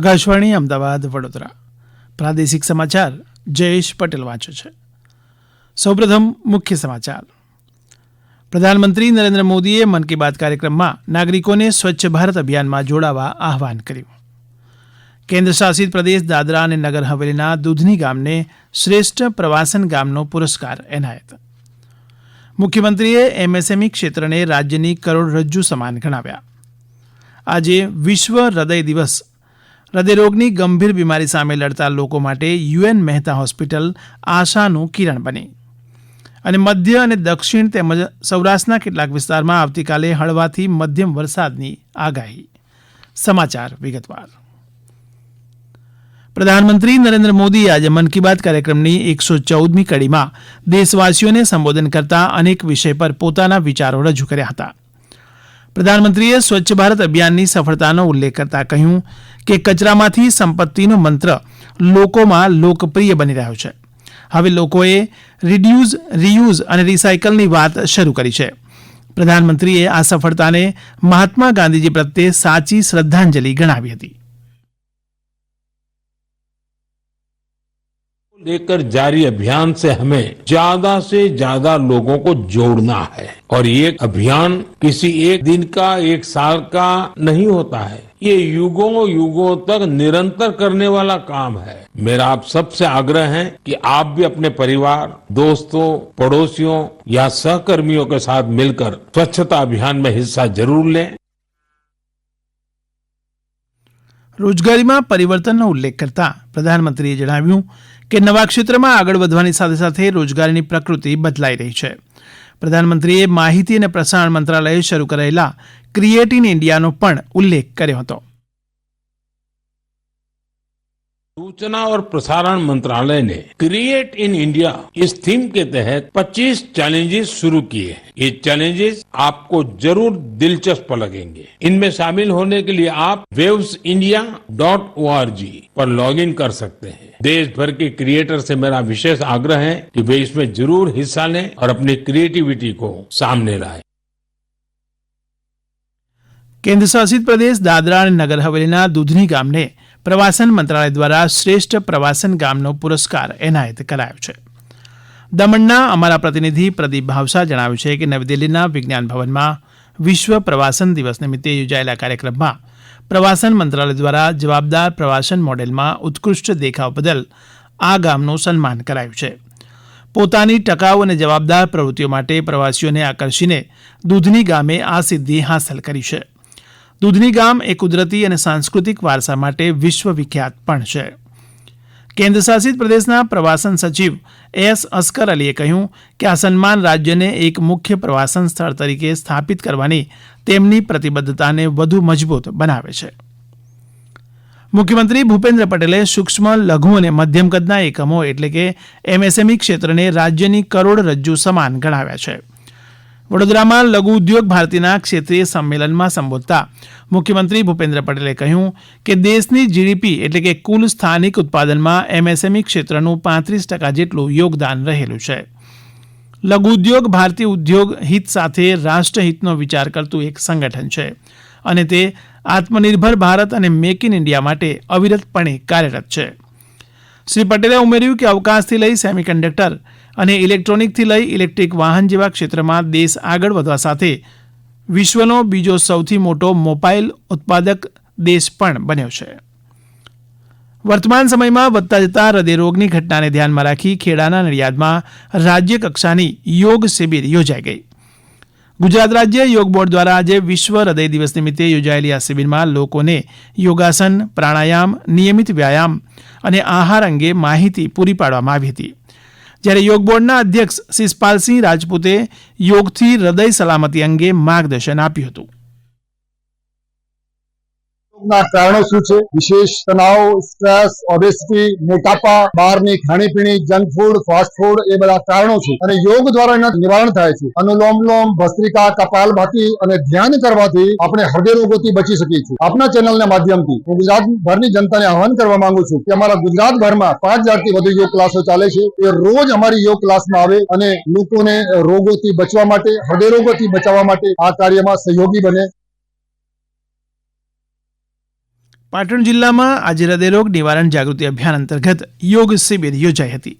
આકાશવાણી, અમદાવાદ, વડોદરા. પ્રાદેશિક સમાચાર, જયેશ પટેલ વાંચે છે. સૌપ્રથમ મુખ્ય સમાચાર. પ્રધાનમંત્રી નરેન્દ્ર મોદીએ મન કી બાત કાર્યક્રમમાં નાગરિકોને સ્વચ્છ ભારત અભિયાનમાં જોડાવા આહવાન કર્યું. કેન્દ્ર શાસિત પ્રદેશ દાદરા અને નગર હવેલીના દૂધની ગામને શ્રેષ્ઠ પ્રવાસન ગામનો પુરસ્કાર એનાયત. મુખ્યમંત્રીએ એમએસએમઈ ક્ષેત્રને રાજ્યની કરોડરજ્જુ સમાન ગણાવ્યા. આજે વિશ્વ હૃદય દિવસ હૃદયરોગની ગંભીર બીમારી સામે લડતા લોકો માટે યુએન મહેતા હોસ્પિટલ આશાનું કિરણ બની. અને મધ્ય અને દક્ષિણ તેમજ સૌરાષ્ટ્રના કેટલાક વિસ્તારમાં આવતીકાલે હળવાથી મધ્યમ વરસાદની આગાહી. સમાચાર વિગતવાર. પ્રધાનમંત્રી નરેન્દ્ર મોદી આજે મન કી બાત કાર્યક્રમની એકસો ચૌદમી કડીમાં દેશવાસીઓને સંબોધન કરતા અનેક વિષય પર પોતાના વિચારો રજૂ કર્યા હતા. પ્રધાનમંત્રીએ સ્વચ્છ ભારત અભિયાનની સફળતાનો ઉલ્લેખ કરતા કહ્યું કે કચરામાંથી સંપત્તિનો મંત્ર લોકોમાં લોકપ્રિય બની રહ્યો છે. હવે લોકોએ રિડ્યુઝ રિયુઝ અને રિસાયકલની વાત શરૂ કરી છે. પ્રધાનમંત્રીએ આ સફળતાને મહાત્મા ગાંધીજી પ્રત્યે સાચી શ્રદ્ધાંજલિ ગણાવી હતી. लेकर जारी अभियान से हमें ज़्यादा से ज़्यादा लोगों को जोड़ना है। और ये अभियान किसी एक दिन का, एक साल का नहीं होता है। ये युगों युगों तक निरंतर करने वाला काम है। मेरा आप सबसे आग्रह है कि आप भी अपने परिवार, दोस्तों, पड़ोसियों या सहकर्मियों के साथ मिलकर स्वच्छता अभियान में हिस्सा ज़रूर लें। રોજગારીમાં પરિવર્તનનો ઉલ્લેખ કરતા પ્રધાનમંત્રીએ જણાવ્યું કે નવા ક્ષેત્રમાં આગળ વધવાની સાથે સાથે રોજગારીની પ્રકૃતિ બદલાઈ રહી છે. પ્રધાનમંત્રીએ માહિતી અને પ્રસારણ મંત્રાલયે શરૂ કરેલા ક્રિએટ ઇન ઇન્ડિયાનો પણ ઉલ્લેખ કર્યો હતો. सूचना और प्रसारण मंत्रालय ने क्रिएट इन इंडिया इस थीम के तहत 25 चैलेंजेस शुरू किए हैं ये चैलेंजेस आपको जरूर दिलचस्प लगेंगे इनमें शामिल होने के लिए आप वेव्स इंडिया डॉट ओ पर लॉग इन कर सकते हैं देश भर के क्रिएटर से मेरा विशेष आग्रह है कि वे इसमें जरूर हिस्सा लें और अपनी क्रिएटिविटी को सामने लाएं કેન્દ્ર શાસિત પ્રદેશ દાદરા અને નગર હવેલીના દૂધની ગામને પ્રવાસન મંત્રાલય દ્વારા શ્રેષ્ઠ પ્રવાસન ગામનો પુરસ્કાર એનાયત કરાયો છે. દમણના અમારા પ્રતિનિધિ પ્રદીપ ભાવસા જણાવ્યું છે કે નવી દિલ્હીના વિજ્ઞાન ભવનમાં વિશ્વ પ્રવાસન દિવસ નિમિત્તે યોજાયેલા કાર્યક્રમમાં પ્રવાસન મંત્રાલય દ્વારા જવાબદાર પ્રવાસન મોડેલમાં ઉત્કૃષ્ટ દેખાવ બદલ આ ગામનું સન્માન કરાયું છે. પોતાની ટકાઉ અને જવાબદાર પ્રવૃત્તિઓ માટે પ્રવાસીઓને આકર્ષીને દૂધની ગામે આ સિદ્ધિ હાંસલ કરી છે. દૂધની ગામ એ કુદરતી અને સાંસ્કૃતિક વારસા માટે વિશ્વ વિખ્યાત પણ છે. કેન્દ્ર શાસિત પ્રદેશના પ્રવાસન સચિવ એસ અસ્કર અલીએ કહ્યું કે આ સન્માન રાજ્યને એક મુખ્ય પ્રવાસન સ્થળ તરીકે સ્થાપિત કરવાની તેમની પ્રતિબદ્ધતાને વધુ મજબૂત બનાવે છે. મુખ્યમંત્રી ભૂપેન્દ્ર પટેલે સૂક્ષ્મ, લઘુ અને મધ્યમ કદના એકમો એટલે કે એમએસએમઈ ક્ષેત્રને રાજ્યની કરોડરજ્જુ સમાન ગણાવ્યા છે. વડોદરામાં લઘુ ઉદ્યોગ ભારતીના ક્ષેત્રીય સંમેલનમાં સંબોધતા મુખ્યમંત્રી ભૂપેન્દ્ર પટેલે કહ્યું કે દેશની જીડીપી એટલે કે કુલ સ્થાનિક ઉત્પાદનમાં એમએસએમઈ ક્ષેત્રનું પાંત્રીસ ટકા જેટલું યોગદાન રહેલું છે. લઘુ ઉદ્યોગ ભારતીય ઉદ્યોગ હિત સાથે રાષ્ટ્રહિતનો વિચાર કરતું એક સંગઠન છે અને તે આત્મનિર્ભર ભારત અને મેક ઇન ઇન્ડિયા માટે અવિરતપણે કાર્યરત છે. શ્રી પટેલે ઉમેર્યું કે અવકાશથી લઈ સેમિકન્ડક્ટર અને ઇલેક્ટ્રોનિકથી લઈ ઇલેક્ટ્રિક વાહન જેવા ક્ષેત્રમાં દેશ આગળ વધવા સાથે વિશ્વનો બીજો સૌથી મોટો મોબાઈલ ઉત્પાદક દેશ પણ બન્યો છે. વર્તમાન સમયમાં વધતા જતા હૃદયરોગની ઘટનાને ધ્યાનમાં રાખી ખેડાના નડિયાદમાં રાજ્ય કક્ષાની યોગ શિબિર યોજાઈ ગઈ. ગુજરાત રાજ્ય યોગ બોર્ડ દ્વારા આજે વિશ્વ હૃદય દિવસ નિમિત્તે યોજાયેલી આ શિબિરમાં લોકોને યોગાસન, પ્રાણાયામ, નિયમિત વ્યાયામ અને આહાર અંગે માહિતી પૂરી પાડવામાં આવી હતી. જ્યારે યોગ બોર્ડના અધ્યક્ષ શિષપાલસિંહ રાજપૂતે યોગથી હૃદય સલામતી અંગે માર્ગદર્શન આપ્યું હતું. ના કારણો શું છે? વિશેષ તણાવ સ્ટ્રેસ ઓબેસિટી મોટાપા, બહારની ખાણીપીણી જંક ફૂડ ફાસ્ટ ફૂડ એ બધા કારણો છે. અને યોગ દ્વારા એના નિવારણ થાય છે. અનુલોમ લોમ ભસ્ત્રિકા, કપાલ ભાતી અને ધ્યાન કરવાથી આપણે હૃદય રોગોથી બચી શકીએ છીએ. આપના ચેનલના માધ્યમથી હું ગુજરાત ભરની જનતાને આહવાન કરવા માંગુ છું કે અમારા ગુજરાતભરમાં પાંચ હજારથી વધુ યોગ ક્લાસો ચાલે છે. એ રોજ અમારી યોગ ક્લાસમાં આવે અને લોકોને રોગોથી બચવા માટે, હૃદય રોગોથી બચાવવા માટે આ કાર્યમાં સહયોગી બને. પાટણ જિલ્લામાં આજે હૃદયરોગ નિવારણ જાગૃતિ અભિયાન અંતર્ગત યોગ શિબિર યોજાઈ હતી.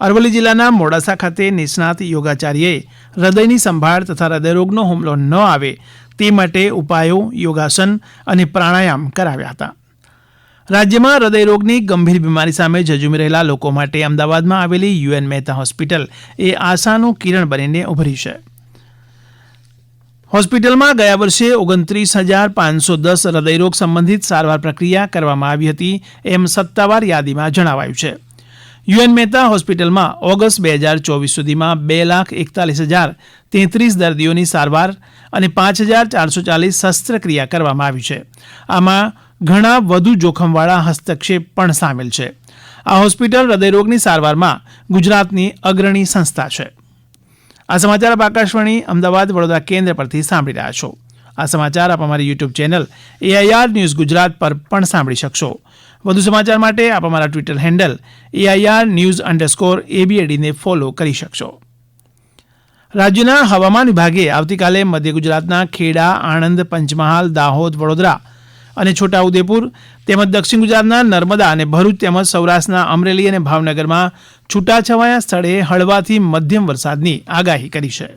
અરવલ્લી જિલ્લાના મોડાસા ખાતે નિષ્ણાત યોગાચાર્યએ હૃદયની સંભાળ તથા હૃદયરોગનો હુમલો ન આવે તે માટે ઉપાયો, યોગાસન અને પ્રાણાયામ કરાવ્યા હતા. રાજ્યમાં હૃદયરોગની ગંભીર બીમારી સામે ઝઝુમી રહેલા લોકો માટે અમદાવાદમાં આવેલી યુએન મહેતા હોસ્પિટલ એ આશાનું કિરણ બનીને ઉભરી છે. હોસ્પિટલમાં ગયા વર્ષે ઓગણત્રીસ હજાર પાંચસો દસ હૃદયરોગ સંબંધિત સારવાર પ્રક્રિયા કરવામાં આવી હતી એમ સત્તાવાર યાદીમાં જણાવાયું છે. યુએન મહેતા હોસ્પિટલમાં ઓગસ્ટ બે હજાર ચોવીસ સુધીમાં બે લાખ એકતાલીસ હજાર તેત્રીસ દર્દીઓની સારવાર અને પાંચ હજાર ચારસો ચાલીસ શસ્ત્રક્રિયા કરવામાં આવી છે. આમાં ઘણા વધુ જોખમવાળા હસ્તક્ષેપ પણ સામેલ છે. આ હોસ્પિટલ હૃદયરોગની સારવારમાં ગુજરાતની અગ્રણી સંસ્થા છે. આ સમાચાર આપ આકાશવાણી અમદાવાદ વડોદરા કેન્દ્ર પરથી સાંભળી રહ્યા છો. આ સમાચાર આપ અમારી YouTube channel AIR news Gujarat પર પણ સાંભળી શકશો. વધુ સમાચાર માટે આપ અમારા Twitter handle AIR news underscore એબીએડીને follow કરી શકશો. રાજ્યના હવામાન વિભાગે આવતીકાલે મધ્ય ગુજરાતના ખેડા, આણંદ, પંચમહાલ, દાહોદ, વડોદરા અને છોટાઉદેપુર તેમજ દક્ષિણ ગુજરાતના નર્મદા અને ભરૂચ તેમજ સૌરાષ્ટ્રના અમરેલી અને ભાવનગરમાં છૂટાછવાયા સ્થળે હળવાથી મધ્યમ વરસાદની આગાહી કરી છે.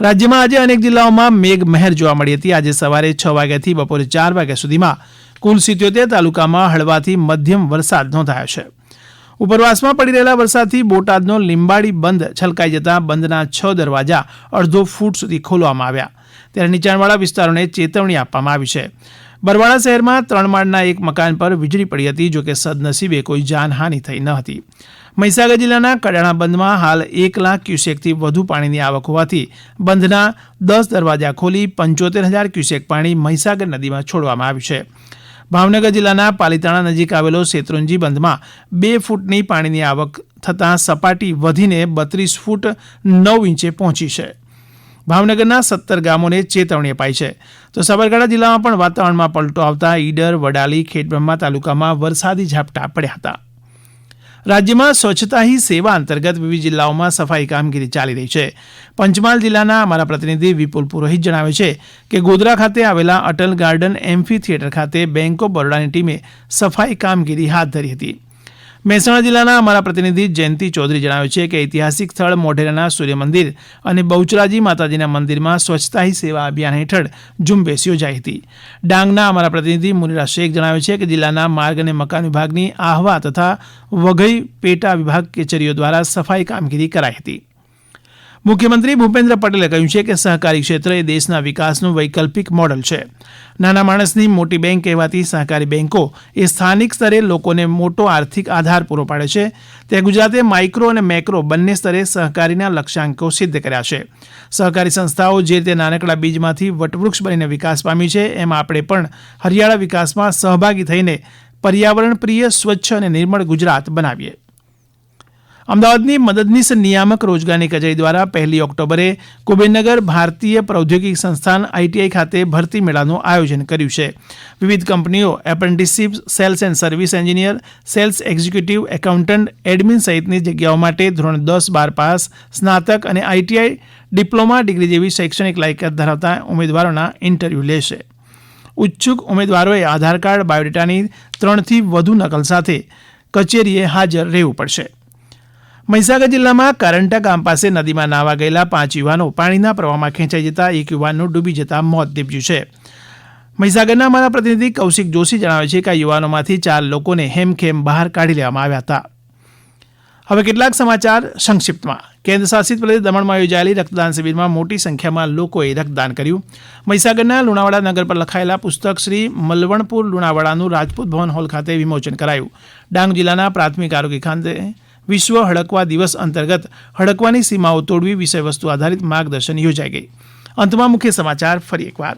રાજ્યમાં આજે અનેક જિલ્લાઓમાં મેઘ મહેર જોવા મળી હતી. આજે સવારે છ વાગ્યાથી બપોરે ચાર વાગ્યા સુધીમાં કુલ સિત્યોતેર તાલુકામાં હળવાથી મધ્યમ વરસાદ નોંધાયો છે. ઉપરવાસમાં પડી રહેલા વરસાદથી બોટાદનો લીંબાડી બંધ છલકાઈ જતા બંધના છ દરવાજા અડધો ફૂટ સુધી ખોલવામાં આવ્યા. ત્યારે નીચાણવાળા વિસ્તારોને ચેતવણી આપવામાં આવી છે. બરવાળા શહેરમાં ત્રણ માળના એક મકાન પર વીજળી પડી હતી, જોકે સદનસીબે કોઈ જાનહાનિ થઈ ન હતી. મહીસાગર જિલ્લાના કડાણા બંધમાં હાલ એક લાખ ક્યુસેકથી વધુ પાણીની આવક હોવાથી બંધના દસ દરવાજા ખોલી પંચોતેર હજાર ક્યુસેક પાણી મહીસાગર નદીમાં છોડવામાં આવ્યું છે. ભાવનગર જિલ્લાના પાલીતાણા નજીક આવેલો શેત્રુંજી બંધમાં બે ફૂટની પાણીની આવક થતાં સપાટી વધીને બત્રીસ ફૂટ નવ ઇંચે પહોંચી છે. ભાવનગરના સત્તર ગામોને ચેતવણી અપાઈ છે. તો સાબરકાંઠા જિલ્લામાં પણ વાતાવરણમાં પલટો આવતા ઈડર, વડાલી ખેડબ્રહ્મા તાલુકામાં વરસાદી ઝાપટા પડ્યા હતા. રાજ્યમાં સ્વચ્છતા હી સેવા અંતર્ગત વિવિધ જિલ્લાઓમાં સફાઈ કામગીરી ચાલી રહી છે. પંચમહાલ જિલ્લાના અમારા પ્રતિનિધિ વિપુલ પુરોહિત જણાવે છે કે ગોધરા ખાતે આવેલા અટલ ગાર્ડન એમ્ફી થિયેટર ખાતે બેંક ઓફ બરોડાની ટીમે સફાઈ કામગીરી હાથ ધરી હતી. મહેસાણા જિલ્લાના અમારા પ્રતિનિધિ જયંતિ ચૌધરી જણાવે છે કે ઐતિહાસિક સ્થળ મોઢેરાના સૂર્યમંદિર અને બહુચરાજી માતાજીના મંદિરમાં સ્વચ્છતા હી સેવા અભિયાન હેઠળ ઝુંબેશ યોજાઈ હતી. ડાંગના અમારા પ્રતિનિધિ મુનિરા શેખ જણાવે છે કે જિલ્લાના માર્ગ અને મકાન વિભાગની આહવા તથા વઘઈ પેટા વિભાગ કચેરીઓ દ્વારા સફાઈ કામગીરી કરાઈ હતી. મુખ્યમંત્રી ભૂપેન્દ્ર પટેલે કહ્યું છે કે સહકારી ક્ષેત્ર એ દેશના વિકાસનું વૈકલ્પિક મોડલ છે. નાના માણસની મોટી બેંક કહેવાતી સહકારી બેન્કો એ સ્થાનિક સ્તરે લોકોને મોટો આર્થિક આધાર પૂરો પાડે છે. ત્યાં ગુજરાતે માઇક્રો અને મેક્રો બંને સ્તરે સહકારીના લક્ષ્યાંકો સિદ્ધ કર્યા છે. સહકારી સંસ્થાઓ જે રીતે નાનકડા બીજમાંથી વટવૃક્ષ બનીને વિકાસ પામી છે, એમ આપણે પણ હરિયાળા વિકાસમાં સહભાગી થઈને પર્યાવરણ પ્રિય સ્વચ્છ અને નિર્મળ ગુજરાત બનાવીએ. અમદાવાદની મદદનીશ નિયામક રોજગારની કચેરી દ્વારા પહેલી ઓક્ટોબરે કુબેરનગર ભારતીય પ્રૌદ્યોગિક સંસ્થાન આઈટીઆઈ ખાતે ભરતી મેળાનું આયોજન કર્યું છે. વિવિધ કંપનીઓ apprenticeship sales and service engineer, sales executive, accountant, admin સહિતની જગ્યાઓ માટે ધોરણ દસ બાર પાસ, સ્નાતક અને આઈટીઆઈ ડિપ્લોમા ડિગ્રી જેવી શૈક્ષણિક લાયકાત ધરાવતા ઉમેદવારોના ઇન્ટરવ્યૂ લેશે. ઉચ્છુક ઉમેદવારોએ આધાર કાર્ડ, બાયોડેટાની ત્રણથી વધુ નકલ સાથે કચેરીએ હાજર રહેવું પડશે. મહીસાગર જિલ્લામાં કારંટા ગામ પાસે નદીમાં નાવા ગયેલા પાંચ યુવાનો પાણીના પ્રવાહમાં ખેંચાઈ જતા એક યુવાનનું ડૂબી જતા મોત નીપજ્યું છે. મહીસાગરના અમારા પ્રતિનિધિ કૌશિક જોશી જણાવે છે કે આ યુવાનોમાંથી ચાર લોકોને હેમખેમ બહાર કાઢી લેવામાં આવ્યા હતા. હવે કેટલાક સમાચાર સંક્ષિપ્તમાં. કેન્દ્ર શાસિત પ્રદેશ દમણમાં યોજાયેલી રક્તદાન શિબિરમાં મોટી સંખ્યામાં લોકોએ રક્તદાન કર્યું. મહીસાગરના લુણાવાડા નગર પર લખાયેલા પુસ્તક શ્રી મલવણપુર લુણાવાડાનું રાજપૂત ભવન હોલ ખાતે વિમોચન કરાયું. ડાંગ જિલ્લાના પ્રાથમિક આરોગ્ય ખાતે વિશ્વ હડકવા દિવસ અંતર્ગત હડકવાની સીમાઓ તોડવી વિષયવસ્તુ આધારિત માર્ગદર્શન યોજાઈ ગઈ. અંતમાં મુખ્ય સમાચાર ફરી એકવાર.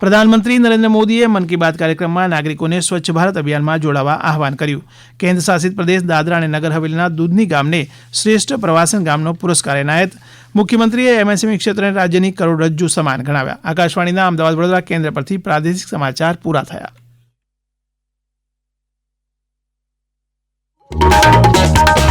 પ્રધાનમંત્રી નરેન્દ્ર મોદીએ મન કી બાત કાર્યક્રમમાં નાગરિકોને સ્વચ્છ ભારત અભિયાનમાં જોડાવા આહવાન કર્યું. કેન્દ્ર શાસિત પ્રદેશ દાદરા અને નગર હવેલીના દૂધની ગામને શ્રેષ્ઠ પ્રવાસન ગામનો પુરસ્કાર એનાયત મુખ્યમંત્રીએ એમએસએમઈ ક્ષેત્રને રાજ્યની કરોડરજ્જુ સમાન ગણાવ્યા. આકાશવાણીના અમદાવાદ વડોદરા કેન્દ્ર પરથી પ્રાદેશિક સમાચાર પૂરા થયા. Thank.